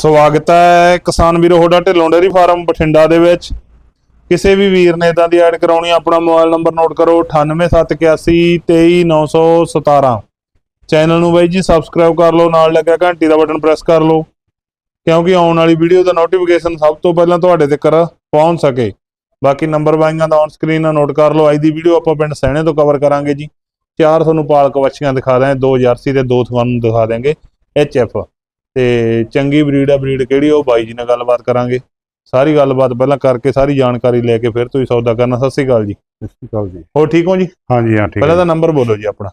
ਸਵਾਗਤ ਹੈ ਕਿਸਾਨ ਵੀਰੋ ਹੋਡਾ ਢਿੱਲੋਂ ਡੇਅਰੀ ਫਾਰਮ ਬਠਿੰਡਾ ਦੇ ਵਿੱਚ। ਕਿਸੇ ਵੀ ਵੀਰ ਨੇ ਇਦਾਂ ਦੀ ਐਡ ਕਰਾਉਣੀ ਆਪਣਾ ਮੋਬਾਈਲ ਨੰਬਰ ਨੋਟ ਕਰੋ 9871823917 ਚੈਨਲ ਨੂੰ ਬਾਈ ਜੀ ਸਬਸਕ੍ਰਾਈਬ ਕਰ ਲਓ, ਨਾਲ ਲੱਗਿਆ ਘੰਟੀ ਦਾ ਬਟਨ ਪ੍ਰੈਸ ਕਰ ਲਓ, ਕਿਉਂਕਿ ਆਉਣ ਵਾਲੀ ਵੀਡੀਓ ਦਾ ਨੋਟੀਫਿਕੇਸ਼ਨ ਸਭ ਤੋਂ ਪਹਿਲਾਂ ਤੁਹਾਡੇ ਤੱਕ ਪਹੁੰਚ ਸਕੇ। ਬਾਕੀ ਨੰਬਰ ਬਾਈਆਂ ਦਾ ਔਨ ਸਕਰੀਨ ਨਾਲ ਨੋਟ ਕਰ ਲਓ। ਅੱਜ ਦੀ ਵੀਡੀਓ ਆਪਾਂ ਪਿੰਡ ਸਹਿਣੇ ਤੋਂ ਕਵਰ ਕਰਾਂਗੇ ਜੀ। ਚਾਰ ਤੁਹਾਨੂੰ ਪਾਲਕ ਵੱਛੀਆਂ ਦਿਖਾ ਦਾਂਗੇ ਦੋ ਜਰਸੀ ਤੇ ਦੋ ਤੁਹਾਨੂੰ ਦਿਖਾ ਦਾਂਗੇ ਐਚ ਐਫ ਤੇ ਚੰਗੀ ਬਰੀਡ ਆ ਬਰੀਡ ਕਿਹੜੀ ਉਹ ਬਾਈ ਜੀ ਨਾਲ ਗੱਲਬਾਤ ਕਰਾਂਗੇ। ਸਾਰੀ ਗੱਲਬਾਤ ਪਹਿਲਾਂ ਕਰਕੇ ਸਾਰੀ ਜਾਣਕਾਰੀ ਲੈ ਕੇ ਫਿਰ ਤੁਸੀਂ ਸੌਦਾ ਕਰਨਾ। ਸਤਿ ਸ਼੍ਰੀ ਅਕਾਲ ਜੀ। ਸਤਿ ਸ਼੍ਰੀ ਅਕਾਲ ਜੀ। ਹੋਰ ਠੀਕ ਹੋ ਜੀ? ਹਾਂਜੀ ਹਾਂ ਠੀਕ ਪਹਿਲਾਂ ਤਾਂ ਨੰਬਰ ਬੋਲੋ ਜੀ ਆਪਣਾ।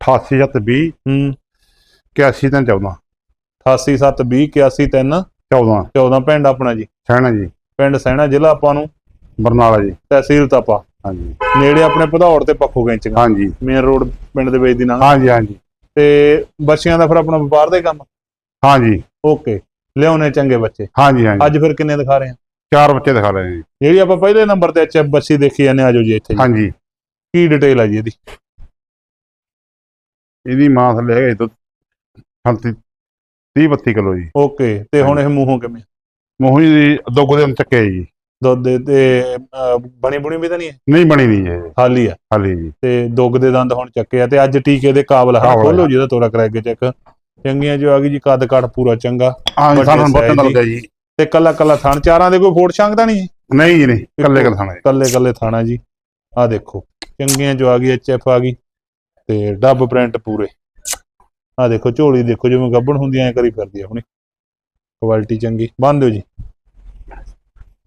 8820 ਹੂੰ। 81 ਤਾਂ 14 88720 813 14 14 ਪਿੰਡ ਆਪਣਾ ਜੀ। ਸਹਿਣਾ ਜੀ। ਪਿੰਡ ਸੈਣਾ ਜ਼ਿਲ੍ਹਾ ਆਪਾਂ ਨੂੰ। ਬਰਨਾਲਾ ਜੀ। ਤਹਿਸੀਲ ਤਾਪਾ। ਹਾਂਜੀ। ਨੇੜੇ ਆਪਣੇ ਭਦੌੜ ਤੇ ਪੱਖੋ ਗੈਂਚੀਆਂ ਹਾਂਜੀ। ਮੇਨ ਰੋਡ ਪਿੰਡ ਦੇ ਵਿੱਚ ਦੀ ਨਾਲ ਹਾਂਜੀ ਹਾਂਜੀ। ਤੇ ਬੱਚਿਆਂ ਦਾ ਫਿਰ ਆਪਣਾ ਵਪਾਰ ਦਾ ਕੰਮ। ਹਾਂਜੀ। ਓਕੇ ਲਿਆਉਣੇ ਚੰਗੇ ਬੱਚੇ। ਹਾਂਜੀ ਹਾਂਜੀ। ਅੱਜ ਫਿਰ ਕਿੰਨੇ ਦਿਖਾ ਰਹੇ ਆ? ਚਾਰ ਬੱਚੇ ਦਿਖਾ ਰਹੇ ਜੀ। ਜਿਹੜੀ ਆਪਾਂ ਪਹਿਲੇ ਨੰਬਰ ਤੇ ਐਚਐਫ ਬੱਚੀ ਦੇਖੀ ਜਾਂਦੇ ਆਜੋ ਜੀ ਇੱਥੇ। ਹਾਂਜੀ। ਕੀ ਡਿਟੇਲ ਆ ਜੀ ਇਹਦੀ? ਇਹਦੀ ਮਾਂ ਥੱਲੇ ਹੈਗਾ ਦੁੱਧ 38 30 32 ਕਿਲੋ ਜੀ। ਓਕੇ ਤੇ ਹੁਣ ਇਹ ਮੂੰਹੋਂ ਕਿਵੇਂ? ਮੋਹੀ ਦੀ ਦੋ ਗੁਦੇ ਨੂੰ ਚੱਕਿਆ ਜੀ। ਦੁੱਧ ਦੇ ਤੇ ਬਣੀ ਬੁਣੀ ਵੀ ਤਾਂ ਨਹੀਂ ਹੈ? ਨਹੀਂ ਬਣੀ ਨਹੀਂ ਇਹ, ਖਾਲੀ ਆ? ਹਾਲੀ ਜੀ। ਤੇ ਦੁੱਗ ਦੇ ਦੰਦ ਹੁਣ ਚੱਕੇ ਆ ਤੇ ਅੱਜ ਟੀਕੇ ਦੇ ਕਾਬਲ ਹੈ ਖੋਲੋ। ਜਿਹਦਾ ਤੋੜਾ ਕਰਾ ਕੇ ਚੈੱਕ। ਚੰਗੀਆਂ ਜੋ ਆ ਗਈ ਜੀ ਕੱਦ ਕੱਟ ਪੂਰਾ ਚੰਗਾ। ਵੱਡੇ ਸਾਨੂੰ ਬਹੁਤ size ਲੱਗਾ ਜੀ। ਤੇ ਕੱਲਾ ਕੱਲਾ ਥਣ ਚਾਰਾਂ ਦੇ ਕੋਈ ਫੋੜ ਛੰਗ ਤਾਂ ਨਹੀਂ ਜੀ? ਨਹੀਂ ਜੀ ਨਹੀਂ ਕੱਲੇ ਕੱਲੇ ਖਾਣਾ ਜੀ। ਕੱਲੇ ਕੱਲੇ ਥਾਣਾ ਜੀ। ਆ ਦੇਖੋ ਚੰਗੀਆਂ ਜੋ ਆ ਗਈ ਐਚਐਫ ਆ ਗਈ ਤੇ ਡੱਬ ਪ੍ਰਿੰਟ ਪੂਰੇ। ਆ ਦੇਖੋ ਝੋਲੀ ਦੇਖੋ ਜਿਵੇਂ ਗੱਬਣ ਹੁੰਦੀ ਐ ਕਰੀ ਫਿਰਦੀ ਆ ਹੁਣੇ ਕੁਆਲਿਟੀ ਚੰਗੀ। ਬੰਦ ਦਿਓ ਜੀ।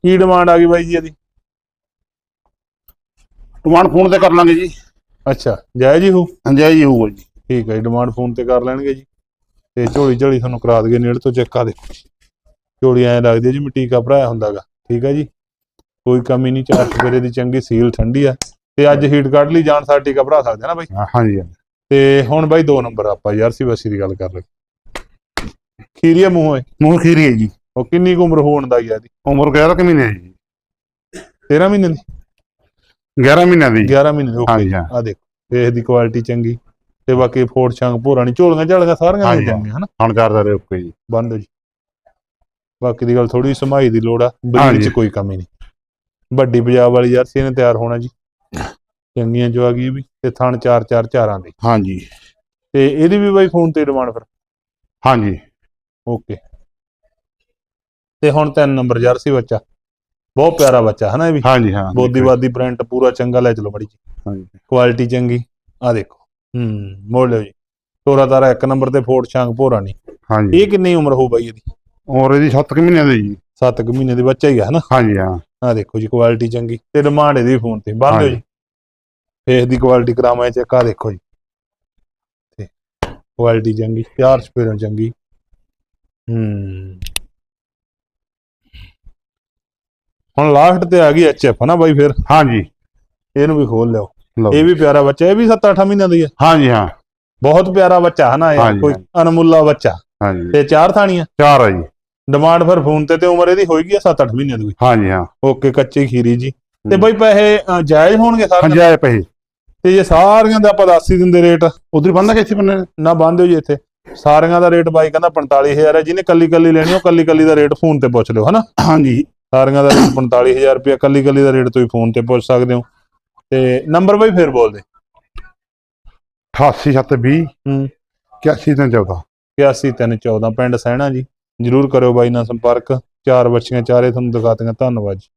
ਕੀ ਡਿਮਾਂਡ ਆ ਗਈ ਬਾਈ ਜੀ ਇਹਦੀ? ਟਮਾਨ ਫੋਨ ਤੇ ਕਰ ਲਾਂਗੇ ਜੀ। ਅੱਛਾ ਜਾਇਜ਼ ਹੀ ਹੋ ਹਾਂਜੀ ਜੀ ਹੋਊਗਾ ਜੀ। ਠੀਕ ਹੈ ਜੀ ਡਿਮਾਂਡ ਫੋਨ ਤੇ ਕਰ ਲੈਣਗੇ ਜੀ। ਤੇ ਝੋਲੀ ਝੋਲੀ ਤੁਹਾਨੂੰ ਕਰਾ ਦਈਏ ਨੇੜੇ ਤੋਂ ਚੈੱਕ ਆ ਦੇਖੋ ਝੋਲੀ ਐਂ ਲੱਗਦੀ ਹੈ ਜੀ ਮਿੱਟੀ ਕਾ ਭਰਾਇਆ ਹੁੰਦਾਗਾ ਠੀਕ ਹੈ ਜੀ? ਕੋਈ ਕਮੀ ਨਹੀਂ ਚਾਰ ਚਪੇਰੇ ਦੀ ਚੰਗੀ ਸੀਲ ਠੰਡੀ ਆ। ਤੇ ਅੱਜ ਹੀਟ ਕੱਢ ਲਈ ਜਾਣ ਸਾਰ ਟੀਕਾ ਭਰਾ ਸਕਦੇ ਆ ਨਾ ਬਾਈ? ਹਾਂ, ਹਾਂਜੀ ਹਾਂਜੀ। ਤੇ ਹੁਣ ਬਾਈ ਦੋ ਨੰਬਰ ਆਪਾਂ ਯਾਰਸੀ ਬਸੀ ਦੀ ਗੱਲ ਕਰ ਰਹੇ। ਖੀਰੀਆ ਮੂੰਹ ਹੋਏ ਮੂੰਹ ਖੀਰੀ ਹੈ ਜੀ। ਉਹ ਕਿੰਨੀ ਕੁ ਉਮਰ ਹੋਣ ਦਾ ਯਾਰ? ਦੀ ਉਮਰ 11 ਕਿ ਮਹੀਨੇ ਹੈ ਜੀ। 13 ਮਹੀਨੇ ਦੀ? 11 ਮਹੀਨੇ ਦੀ। 11 ਮਹੀਨੇ ਦੀ ਹਾਂ। ਆ ਦੇਖੋ ਵੇਖ ਦੀ ਕੁਆਲਿਟੀ ਚੰਗੀ। ਤੇ ਬਾਕੀ ਫੋੜ ਛੰਗ ਭੋਰਾ ਨਹੀਂ ਝੋਲੀਆਂ ਝਾਲੀਆਂ ਸਾਰੀਆਂ ਮਿਲ ਜਾਂਦੀਆਂ ਹਨਾ? ਹੁਣ ਚਾਰ ਦਾ ਓਕੇ ਜੀ। ਬੰਦ ਜੀ। ਬਾਕੀ ਦੀ ਗੱਲ ਥੋੜੀ ਸਮਾਈ ਦੀ ਲੋੜ ਆ ਹਾਂਜੀ। 'ਚ ਕੋਈ ਕਮੀ ਨਹੀਂ। ਵੱਡੀ ਪੰਜਾਬ ਵਾਲੀ ਜਰਸੀ ਨੇ ਤਿਆਰ ਹੋਣਾ ਜੀ। ਚੰਗੀਆਂ ਜੋ ਆ ਗਈ ਵੀ ਤੇ ਥਣ ਚਾਰ ਚਾਰ ਚਾਰਾਂ ਦੀ। ਹਾਂਜੀ। ਤੇ ਇਹਦੀ ਵੀ ਬਾਈ ਫੋਨ ਤੇ ਡਿਮਾਂਡ ਫਿਰ? ਹਾਂਜੀ। ਓਕੇ। ਤੇ ਹੁਣ ਤਿੰਨ ਨੰਬਰ ਜਰਸੀ ਬੱਚਾ। ਬਹੁਤ ਪਿਆਰਾ ਬੱਚਾ ਹੈ ਨਾ ਇਹ ਵੀ? ਹਾਂਜੀ ਹਾਂ ਬੋਦੀਵਾਦੀ ਪ੍ਰਿੰਟ ਪੂਰਾ ਚੰਗਾ ਲੈ ਚਲੋ ਮੜੀ ਜੀ ਹਾਂਜੀ। ਕੁਆਲਿਟੀ ਚੰਗੀ ਆ ਦੇਖੋ। ਹੂੰ ਮੋੜ ਲਿਓ ਜੀ। ਤੋਰਾ ਤਾਰਾ ਇੱਕ ਨੰਬਰ ਤੇ ਫੋੜ ਛਾਂਗ ਭੋਰਾ ਨਹੀਂ ਹਾਂਜੀ। ਇਹ ਕਿੰਨੀ ਉਮਰ ਹੋਊ ਬਾਈ ਇਹਦੀ? ਔਰ ਇਹਦੀ 7 ਕਿ ਮਹੀਨਿਆਂ ਦੀ ਜੀ। 7 ਮਹੀਨੇ ਦੀ ਬੱਚਾ ਹੀ ਆ ਹਨਾ? ਹਾਂਜੀ ਹਾਂ। ਆ ਦੇਖੋ ਜੀ ਕੁਆਲਿਟੀ ਚੰਗੀ। ਤੇ ਡਿਮਾਂਡ ਇਹਦੀ ਫੋਨ ਤੇ। ਬੰਦ ਦਿਓ। ਜੀ। ਫੇਸ ਦੀ ਕੁਆਲਿਟੀ ਕਰਾਵਾਂ ਚੈੱਕ ਆ ਦੇਖੋ ਜੀ। ਤੇ ਕੁਆਲਿਟੀ ਚੰਗੀ ਪਿਆਰ ਸਪੇਰਨ ਚੰਗੀ। ਹੂੰ। ਹੁਣ ਲਾਸਟ ਤੇ ਆ ਗਈ ਐਚਐਫ ਨਾ ਬਾਈ ਫਿਰ? ਹਾਂਜੀ। ਇਹਨੂੰ ਵੀ ਖੋਲ ਲਿਓ ਲਓ ਇਹ ਵੀ ਪਿਆਰਾ ਬੱਚਾ ਇਹ ਵੀ 7-8 ਮਹੀਨਿਆਂ ਦੀ ਹੈ ਹਾਂਜੀ ਹਾਂ। ਬਹੁਤ ਪਿਆਰਾ ਬੱਚਾ ਹੈ ਨਾ ਇਹ ਹਾਂਜੀ, ਕੋਈ। ਅਨਮੁੱਲਾ ਬੱਚਾ। ਹਾਂਜੀ। ਤੇ ਚਾਰ ਥਾਣੀਆਂ? ਚਾਰ ਆ ਜੀ। ਡਿਮਾਂਡ ਫਿਰ ਫੋਨ ਤੇ ਤੇ ਉਮਰ ਇਹਦੀ ਹੋਏਗੀ 7-8 ਮਹੀਨਿਆਂ ਦੀ ਹਾਂਜੀ ਹਾਂ। ਓਕੇ ਕੱਚੀ ਖੀਰੀ ਜੀ। ਤੇ। ਬਾਈ ਪੈਸੇ ਅ, ਜਾਇਜ਼ ਹੋਣਗੇ ਸਾਰੇ ਹਾਂਜੀ ਆਏ ਪਏ ਤੇ ਜੇ ਸਾਰੀਆਂ ਦਾ ਆਪਾਂ ਦੱਸ ਹੀ ਦਿੰਦੇ ਰੇਟ। ਉਧਰ ਬੰਦਾ ਕਿੱਥੇ ਬੰਨੇ ਨਾ ਬੰਦ ਹੋ ਜੀ ਇੱਥੇ। ਸਾਰੀਆਂ ਦਾ ਰੇਟ ਬਾਈ ਕਹਿੰਦਾ 45000 ਹੈ ਜਿਹਨੇ ਕੱਲੀ ਕੱਲੀ ਲੈਣੀ ਉਹ ਕੱਲੀ ਕੱਲੀ ਦਾ ਰੇਟ ਫੋਨ ਤੇ ਪੁੱਛ ਲਿਓ ਹਨਾ? ਹਾਂਜੀ। ਸਾਰੀਆਂ ਦਾ ਰੇਟ 45000 ਰੁਪਏ ਕੱਲੀ ਕੱਲੀ ਦਾ ਰੇਟ ਤੁਸੀਂ ਫੋਨ ਤੇ ਪੁੱਛ ਸਕਦੇ ਹੋ। ਤੇ ਨੰਬਰ ਬਾਈ ਫੇਰ ਬੋਲ ਦੇ। 88 720 ਹੂੰ। 81 ਤਾਂ 14 81314 ਪਿੰਡ ਸਹਿਣਾ ਜੀ। ਜਰੂਰ ਕਰਿਓ ਬਾਈ ਨਾਲ ਸੰਪਰਕ। ਚਾਰ ਬੱਚੀਆਂ ਚਾਰੇ ਤੁਹਾਨੂੰ ਦਿਖਾਤੀਆਂ ਧੰਨਵਾਦ ਜੀ।